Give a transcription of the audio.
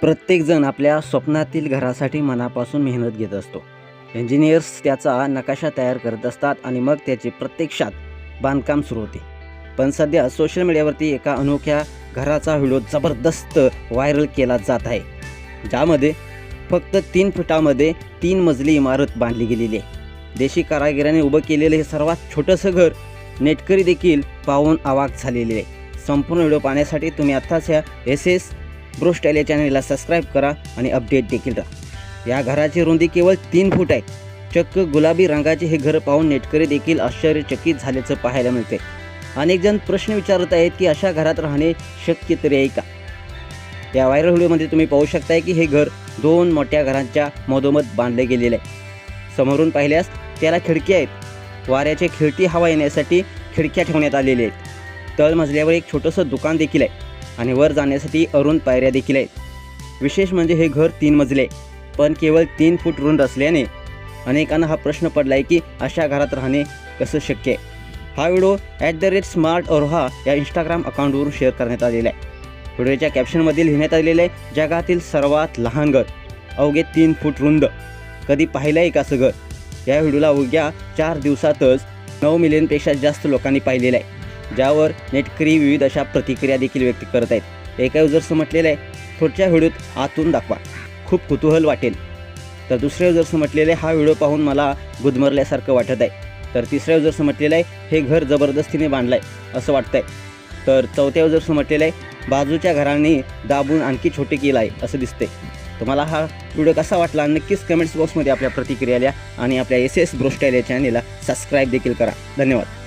प्रत्येकजण आपल्या स्वप्नातील घरासाठी मनापासून मेहनत घेत असतो. इंजिनियर्स त्याचा नकाशा तयार करत असतात आणि मग त्याचे प्रत्यक्षात बांधकाम सुरू होते. पण सध्या सोशल मीडियावरती एका अनोख्या घराचा व्हिडिओ जबरदस्त व्हायरल केला जात आहे. ज्यामध्ये फक्त तीन फुटामध्ये तीन मजली इमारत बांधली गेलेली आहे. देशी कारागिराने उभं केलेलं हे सर्वात छोटंसं घर नेटकरी देखील पाहून आवाक झालेले आहे. संपूर्ण व्हिडिओ पाहण्यासाठी तुम्ही आत्ताच ह्या एस एस ब्रो स्टाईल या चॅनलला सबस्क्राईब करा आणि अपडेट देखील राहा. या घराची रुंदी केवळ तीन फूट आहे. चक्क गुलाबी रंगाचे हे घर पाहून नेटकरी देखील आश्चर्यचकित झाल्याचं पाहायला मिळते अनेक जण प्रश्न विचारत आहेत की अशा घरात राहणे शक्य तरी आहे का? या व्हायरल व्हिडिओमध्ये तुम्ही पाहू शकताय की हे घर दोन मोठ्या घरांच्या मधोमध बांधले गेलेले आहे. समोरून पाहिल्यास त्याला खिडकी आहेत. वाऱ्याचे खिडकी हवा येण्यासाठी खिडक्या ठेवण्यात आलेल्या आहेत. तळमजल्यावर एक छोटंसं दुकान देखील आहे. आणि वर जाण्यासाठी अरुण पायऱ्या देखील आहेत. विशेष म्हणजे हे घर तीन मजले पण केवळ तीन फूट रुंद असल्याने अनेकांना हा प्रश्न पडला आहे की अशा घरात राहणे कसं शक्य आहे? हा video at the rate smart अरोहा या इंस्टाग्राम अकाउंटवरून शेअर करण्यात आलेला आहे. व्हिडिओच्या कॅप्शनमध्ये लिहिण्यात आलेलं आहे जगातील सर्वात लहान घर अवघे तीन फूट रुंद. कधी पाहिलं आहे का असं घर? या व्हिडिओला अवघ्या चार दिवसातच नऊ मिलियनपेक्षा जास्त लोकांनी पाहिलेलं आहे. ज्यावर नेटकरी विविध अशा प्रतिक्रिया देखील व्यक्त करत आहेत. एका युजर्सनं म्हटलेलं आहे थोडच्या व्हिडिओत आतून दाखवा. खूप कुतूहल वाटेल. तर दुसऱ्या युजर्सनं म्हटलेलं आहे हा व्हिडिओ पाहून मला गुदमरल्यासारखं वाटत आहे. तर तिसऱ्या युजर्सनं म्हटलेलं आहे हे घर जबरदस्तीने बांधलं आहे असं वाटतं आहे तर चौथ्या युजर्सनं म्हटलेलं आहे बाजूच्या घरांनी दाबून आणखी छोटे केलं आहे असं दिसते तुम्हाला हा व्हिडिओ कसा वाटला नक्कीच कमेंट्स बॉक्समध्ये आपल्या प्रतिक्रिया आणि आपल्या एस एस ब्रोस्टाईल या चॅनेलला सबस्क्राईब देखील करा. धन्यवाद.